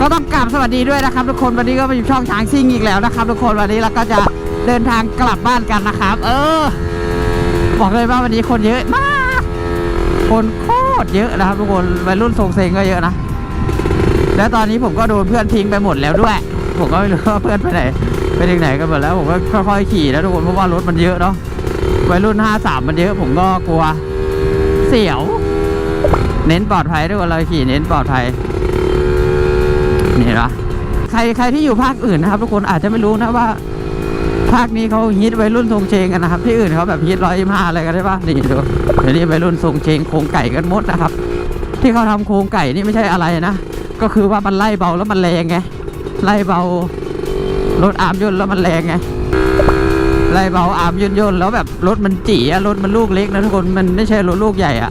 ก็ต้องกราบสวัสดีด้วยนะครับ ทุกคนวันนี้ก็มาอยู่ช่องช้างซิ่งอีกแล้วนะครับ ทุกคนวันนี้เราก็จะเดินทางกลับบ้านกันนะครับ เออ บอกเลยว่าวันนี้คนเยอะมากคนโคตรเยอะนะครับ ทุกคนวัยรุ่นทรงเซงก็เยอะนะแล้วตอนนี้ผมก็โดนเพื่อนทิ้งไปหมดแล้วด้วย ผมก็ไม่รู้ว่าเพื่อนไปไหนไปถึงไหนกันหมดแล้วผมก็ค่อยๆขี่แล้วทุกคนเพราะว่ารถมันเยอะเนาะวัยรุ่นห้าสามมันเยอะผมก็กลัว เสียว เน้นปลอดภัยทุกคนเราขี่เน้นปลอดภัย นี่นะใครใครที่อยู่ภาคอื่นนะครับ ทุกคนอาจจะไม่รู้นะว่า ภาคนี้เขาฮิตวัยรุ่นทรงเชงกันนะครับที่อื่นเขาแบบฮิตร้อยยี่ห้าอะไรกันได้ปะนี่ดูเดี๋ยวนี้วัยรุ่นทรงเชงโครงไก่กันหมดนะครับ ที่เขาทำโครงไก่นี่ไม่ใช่อะไรนะก็คือว่ามันไล่เบาแล้วมันแรงไงไล่เบารถอาร์มย่นแล้วมันแรงไงไล่เบาอาร์มย่นย่นแล้วแบบรถมันจี๋อะรถมันลูกเล็กนะทุกคนมันไม่ใช่รถลูกใหญ่อะ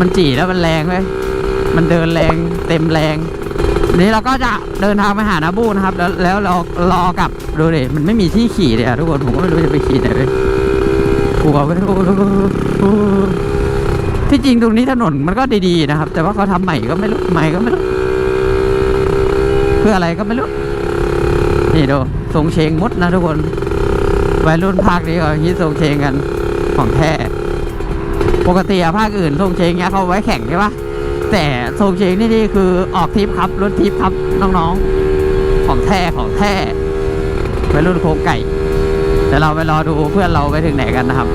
มันจี๋แล้วมันแรงเว้ยมันเดินแรงเต็มแรง นี้เราก็จะเดินทางไปหานาบูนะครับ แล้วแล้วรารอกับดูดิมันไม่มีที่ขี่เลยอะทุกคนผมก็ไม่รู้จะไปขี่ไหนเลยกลัวไปที่จริงตรงนี้ถนนมันก็ดีๆนะครับ แต่ว่าเขาทำใหม่ก็ไม่รู้ใหม่ก็ไม่รู้เพื่ออะไรก็ไม่รู้นี่ดูทรงเชงมดนะทุกคนวัยรุ่นภาคนี้เขาฮิตทรงเชงกันของแท้ปกติอะภาคอื่นทรงเชงเนี้ยเขาไว้แข่งใช่ปะ แต่ทรงเชงนี่นี่คือออกทิปครับ รถทิปครับ น้องๆ ของแท้ของแท้วัยรุ่นโครงไก่เดี๋ยวเราไปรอดูเพื่อนเราไปถึงไหนกันนะครับ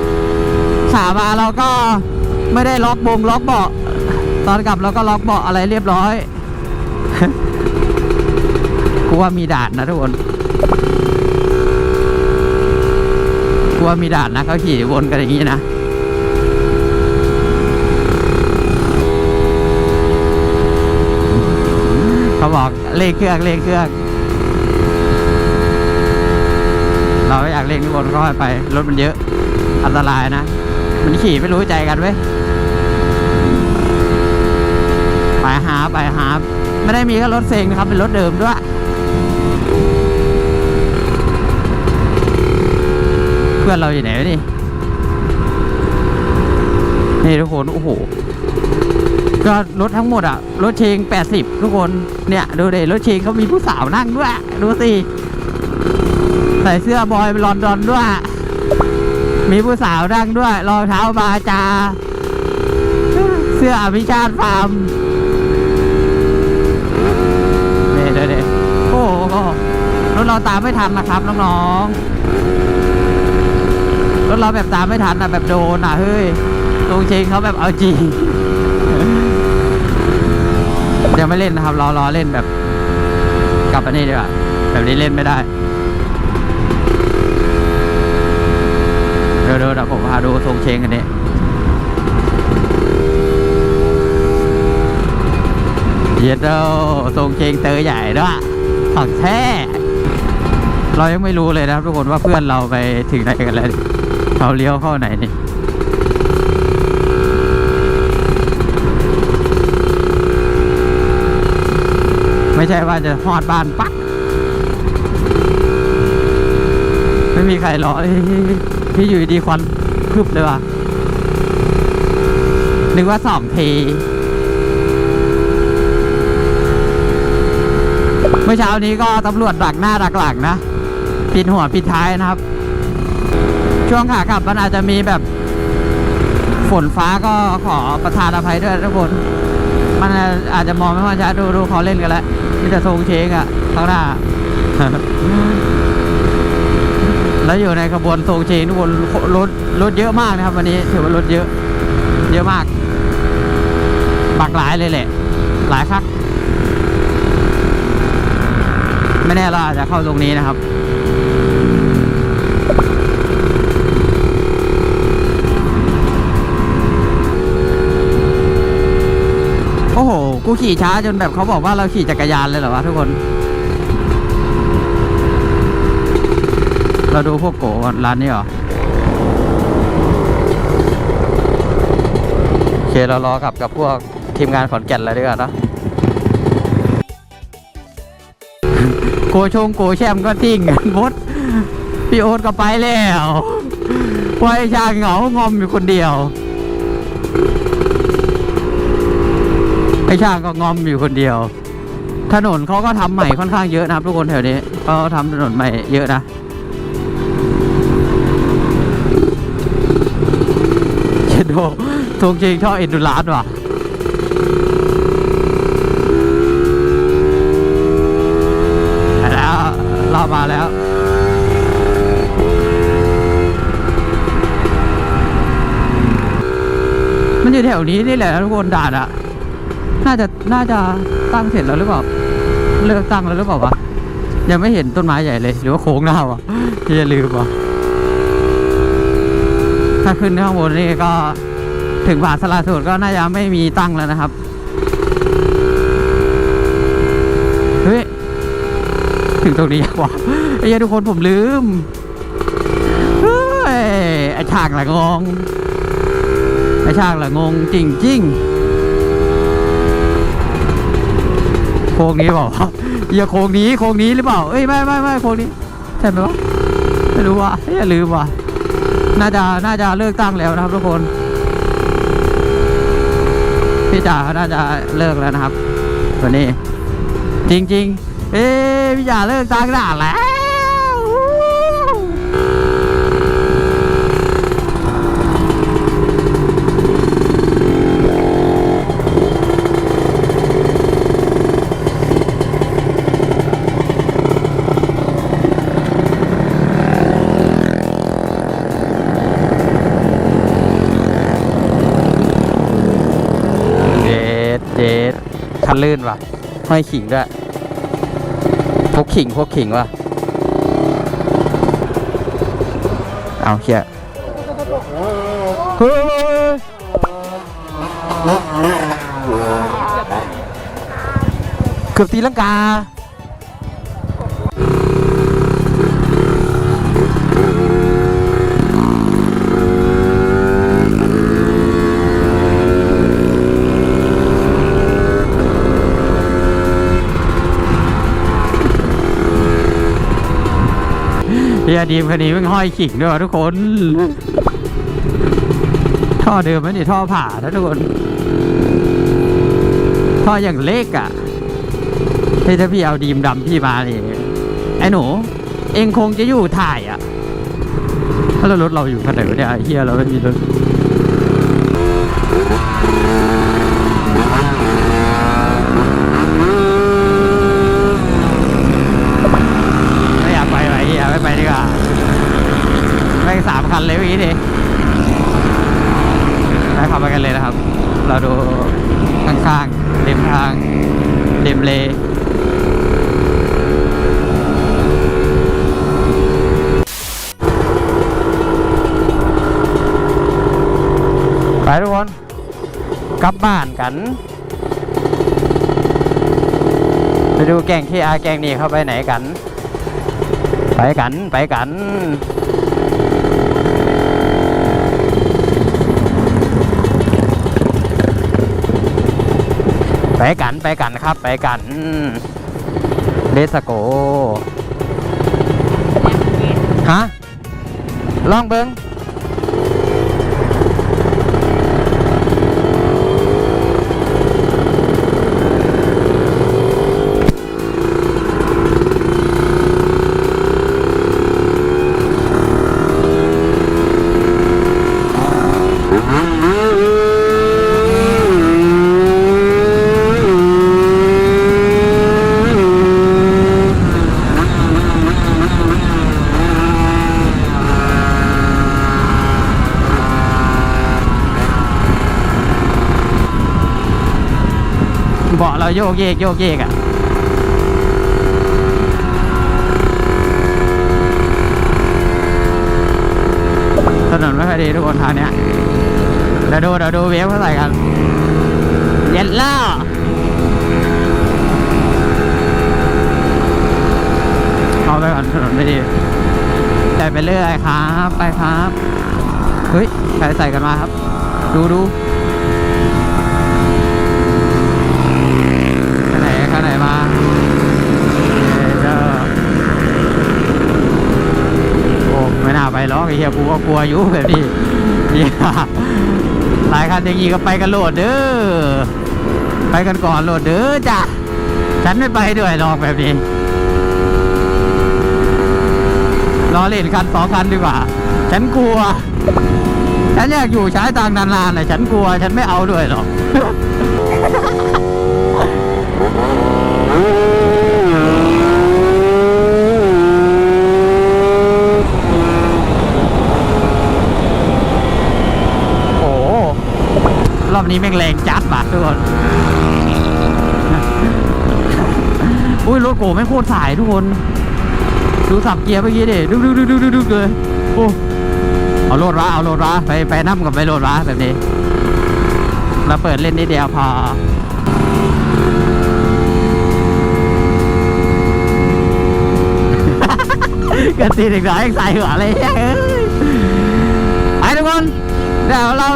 ขามาเราก็ไม่ได้ล็อกบงล็อกเบาะตอนกลับเราก็ล็อกเบาะอะไรเรียบร้อยกูว่ามีด่านนะทุกคนกูว่ามีด่านนะเขาขี่วนกันอย่างนี้นะ เขาบอกเลขเครื่องเลขเครื่อง เราไม่อยากเล่นทุกคนก็ให้ไป รถมันเยอะ อันตรายนะ มันขี่ไม่รู้ใจกันเว้ยไปหาไปหาไม่ได้มีแค่รถเซ็งนะครับ เป็นรถเดิมด้วยเพื่อนเราอยู่ไหนวะนี่นี่ทุกคน โอ้โห ก็รถทั้งหมดอะ รถเชง 80 ทุกคน เนี่ยดูเดรถเชงเขามีผู้สาวนั่งด้วย ดูสิ ใส่เสื้อบอยลอนดอนด้วย มีผู้สาวนั่งด้วยรองเท้าบาจา เสื้ออภิชาติฟาร์มนี่เดี๋ยเดี๋ยวโอ้โหรถเราตามไม่ทันนะครับน้องๆ รถเราแบบตามไม่ทันอะแบบโดนอะเฮ้ยตรงเชงเขาแบบเอาจริง ยังไม่เล่นนะครับรอรอเล่นแบบ กลับไปนี่ดีกว่าแบบนี้เล่นไม่ได้เดี๋ยวเดี๋ยวเดี๋ยวผมพาดูทรงเชงกันนี้เย็ดเด้อทรงเชงเตอใหญ่ด้วยของแท้เรายังไม่รู้เลยนะครับทุกคนว่าเพื่อนเราไปถึงไหนกันแล้วเขาเลี้ยวเข้าไหนนี่ ไม่ใช่ว่าจะหอดบ้านปักไม่มีใครรอกพี่อยู่ดีควันพึบเลยว่ะนึกว่าสองทีเมื่อเช้านี้ก็ตำรวจดักหน้าดักหลังนะ ปิดหัวปิดท้ายนะครับ ช่วงขากลับมันอาจจะมีแบบ ฝนฟ้าก็ขอประทานอภัยด้วยทุกคน มันอาจจะมองไม่ค่อยชัดดูดูเขาเล่นกันแล้วมีแต่ทรงเชงอะข้างหน้า แล้วอยู่ในขบวนทรงเชงทุกคนรถรถเยอะมากนะครับ วันนี้ถือว่ารถเยอะ เยอะมากบักหลายเลยแหละ หลายคัก ไม่แน่เราอาจจะเข้าตรงนี้นะครับ กูขี่ช้าจนแบบเขาบอกว่าเราขี่จักรยานเลยเหรอวะทุกคน เราดูพวกโกก่อนร้านนี้เหรอโอเคเรารอกลับกับพวกทีมงานขอนแก่นเลยดีกว่าเนอะโกชงโกแชมป์ก็ทิ้งกันหมดพี่โอ๊ตก็ไปแล้วปล่อยชางเหงางอมอยู่คนเดียวไอ้ช่างก็งอมอยู่คนเดียว ถนนเขาก็ทำใหม่ค่อนข้างเยอะนะครับทุกคนแถวนี้เขาทำถนนใหม่เยอะนะเชดโดทงเจงท่อเอ็นดูลาสว่ะไปแล้วรอบมาแล้วมันอยู่แถวนี้นี่แหละทุกคนด่านอะ น่าจะน่าจะตั้งเสร็จแล้วหรือเปล่าเลิกตั้งแล้วหรือเปล่าวะยังไม่เห็นต้นไม้ใหญ่เลย หรือว่าโค้งหน้าวะที่จะลืมวะถ้าขึ้นข้างบนนี่ก็ถึงผาสลาสูตรก็น่าจะไม่มีตั้งแล้วนะครับเฮ้ยถึงตรงนี้ยังวะไอ้ยทุกคนผมลืมเฮ้ยไอ้ฉากละงงไอ้ฉากละงงจริงจริงๆโค้งนี้เปล่าวะอย่าโค้งนี้โค้งนี้หรือเปล่าเอ้ยไม่ไม่ไม่โค้งนี้ใช่ไหมวะไม่รู้ว่ะอย่าลืมว่ะน่าจะน่าจะเลิกตั้งแล้วนะครับทุกคนพี่จ๋าน่าจะเลิกแล้วนะครับวันนี้ จริง ๆ เอ้พี่จ๋าเลิกตั้งนานแล้ว เจ็ดเจ็ดันลื่นว่ะ ห้อยขิงด้วยพวกขิงพวกขิงว่ะ เอาเขียเฮ้ยเกือบตีลังกา ยดีมคันนี้มันห้อยขิงด้วยวะทุกคน ท่อเดิมไม่ได้ท่อผ่านะทุกคน ท่ออย่างเล็กอะเฮ้ถ้าพี่เอาดีมดำพี่มานี่ไอ้หนู เองคงจะอยู่ถ่ายอะถ้าเรารถเราอยู่คันไหนเนี่ยเฮียเราไม่มีรถไม่อยากไปไหนเฮียไม่ไปดีกว่าแม่งสามคันเลยเมื่อกี้ดิไปขับไปกันเลยนะครับ เราดูข้างๆริมทางริมเลไปทุกคน กลับบ้านกันไปดูแกงที่อาแกงนี่เข้าไปไหนกัน ไปกันไปกัน ไปกันไปกันครับ ไปกันเลสโกฮะลองเบิง โยกเยกโยกเยกอะถนนไม่ค่อยดีทุกคนทางเนี้ยเดี๋ยวดูเดี๋ยวดูเวฟเขาใส่กันเย็นล่อเอาไปก่อนถนนไม่ดีใส่ไปเรื่อยครับ ไปครับ เฮ้ยใครใส่กันมาครับ ดูดู ข้างไหนข้างไหนมาเอ้ยเจ้าโอ้ไม่น่าไปหรอกไอ้ เหี้ยกูก็กลัวอยู่แบบนี้หี้ยหลายคันอย่างงี้ก็ไปกันโหลดเด้อไปกันก่อนโหลดเด้อจ้ะฉันไม่ไปด้วยหรอกแบบนี้รอเล่นกันสองคันดีกว่า ฉันกลัว ฉันอยากอยู่ใช้ตังนานๆเลยฉันกลัว ฉันไม่เอาด้วยหรอก โอ้โห รอบนี้แม่งแรงจัดว่ะทุกคนอุ้ยรถโกไม่โคตรสายทุกคน ดูสับเกียร์เมื่อกี้ดิดุกดุกดุกดุกดุกดุกเลยโอ้เอาโหลดวะเอาโหลดวะไปไปนั่กับไปโหลดวะแบบนี้เราเปิดเล่นนิดเดียวพอกระตีเด็กน้อยยังใส่หัวเลยเฮ้ยไปทุกคนเดี๋ยวเรา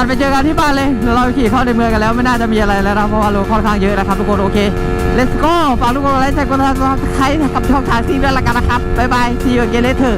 ตัดไปเจอกันที่บ้านเลยเดี๋ยวเราขี่เข้าในเมืองกันแล้วไม่น่าจะมีอะไรแล้วนะเพราะว่ารถค่อนข้างเยอะนะครับทุกคนโอเค let's go ฝากทุกคนไลค์แชร์กดติดตามใครกับช่องทางซีด้วยละกันนะครับบ๊ายบาย see you again later